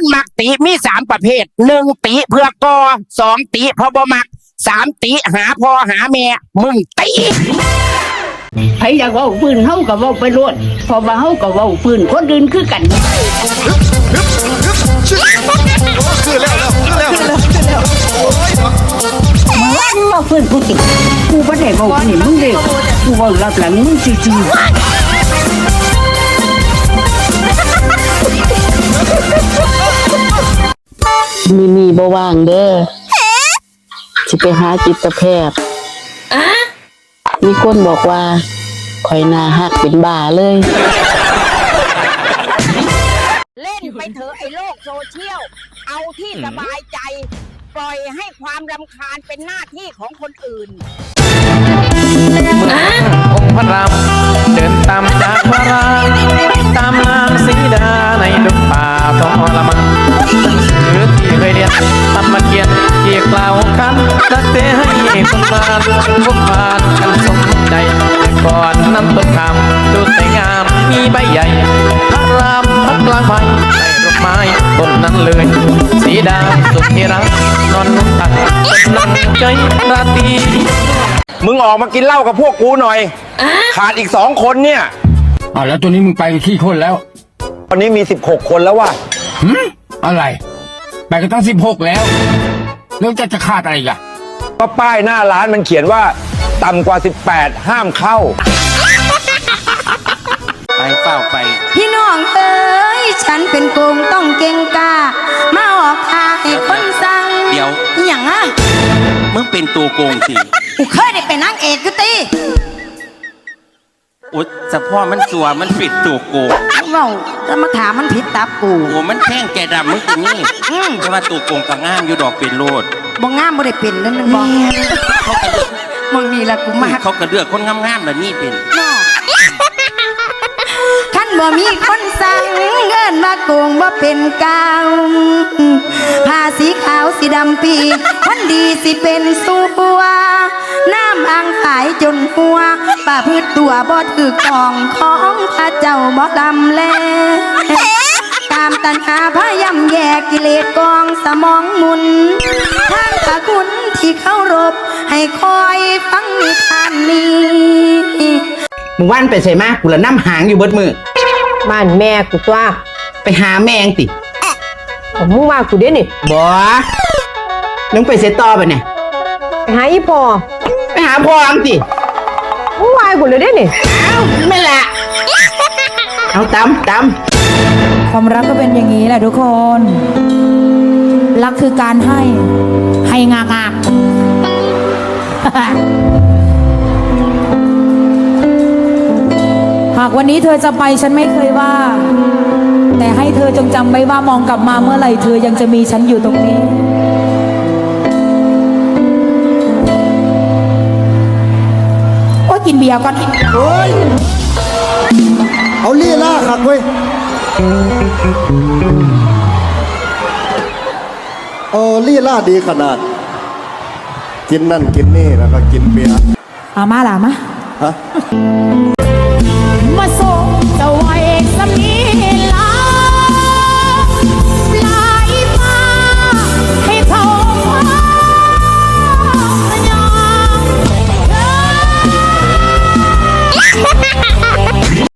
คนมักติมีสามประเภทหนึ่งติเพื่อกอสองติเพอบ่มักสามติหาพ่อหาแม่มึงติใครอยากเว้าปืนเฮาก็เว้าไปโลดเพราะว่าเฮาก็เว้าปืนคนอื่นคือกันคือแล้วแล้วคือแล้วมันเว้าปืนกูติกูบ่ได้เว้านี่มึงเด้กูเว้ารับหลังมึงซื่อ มีนีบ่ว่างเด้อสิไปหาจิตแพทย์มีคนบอกว่าข่อยหนาหักเป็นบ้าเลย เล่นไปเถอะไอ้โลกโซเชียล เอาที่สบายใจ ปล่อยให้ความรำคาญเป็นหน้าที่ของคนอื่น องค์พระรามเดินตาม มาพบผ่านกันสมใจก่อนนั้นต้นคำดูสวยงามมีใบใหญ่พระรามพักกลางใบใส่ดอกไม้ต้นนั้นเลย สีดาสุดที่รักนอนนุ่งตักต้นนั่งใจราตรีมึงออกมากินเหล้ากับพวกกูหน่อย ขาดอีกสองคนเนี่ยอ่าแล้วตัวนี้มึงไปขี้คนแล้ว ตอนนี้มีสิบหกคนแล้วว่ะหืมอะไร ไปกันตั้งสิบหกแล้ว แล้วจะจะขาดอะไรอีกอะ ก็ป้ายหน้าร้านมันเขียนว่าต่ำกว่า 18 ห้ามเข้า ไปเฝ้าไป พี่น้องเอ้ยฉันเป็นโกงต้องเก่งกามาออกทางให้คนสั่งเดี๋ยว อหย่างอะมึงเป็นตัวโกงสิ กูเคยได้เป็นนางเอกกูตีโอ๊ยสะพ่อมันสัวมันปิดตัวโกงเว้าแล้วมาถามมันผิดตับกูโอ้มันแท่งแกดำมึงเป็นนี่อืมแต่ว่าตัวโกงกับง่ามอยู่ดอกเป็นโลดบ่งามบ่ได้เป็นนั่นนึงบ่มึงนี่ละกูมากเขากระเลือกคนงามๆแล้วนี่เป็นท่านบ่มีคนสั่งเงินมาโกงบ่เป็นกาวผ้าสีขาวสีดำปีคนดีสิเป็นสั จนหัวป่าพืชตัวบ่ถือกองของพระเจ้าบ่ลำแลตามตัณหาพยายามแยกกิเลสกองสมองหมุนทางตะคุณที่เข้ารบให้คอยฟังนิทานนี้มึงว่านไปใส่มากกูละน้ำหางอยู่เบิดมือบ้านแม่กูตัวไปหาแมงติผมมึงว่ากูเด้นี่บ่นึงไปเสยต่อไปเนี่ยไปหาอีพอ ไปหาพ่ออังติมึงว่ากูเลยเด้นี่เอ้าไม่ละเอาตำตความรักก็เป็นอย่างนี้แหละทุกคน รักคือการให้ ให้งากากหากวันนี้เธอจะไปฉันไม่เคยว่า แต่ให้เธอจงจำไว้ว่ามองกลับมาเมื่อไหร่เธอยังจะมีฉันอยู่ตรงนี้ เบียร์ก่อนเฮ้ย เอาลี่ล่าขักเว้ย เออลี่ล่าดีขนาด กินนั่นกินนี่แล้วก็กินเบียร์เอามาล่ะมาฮะ มาโซ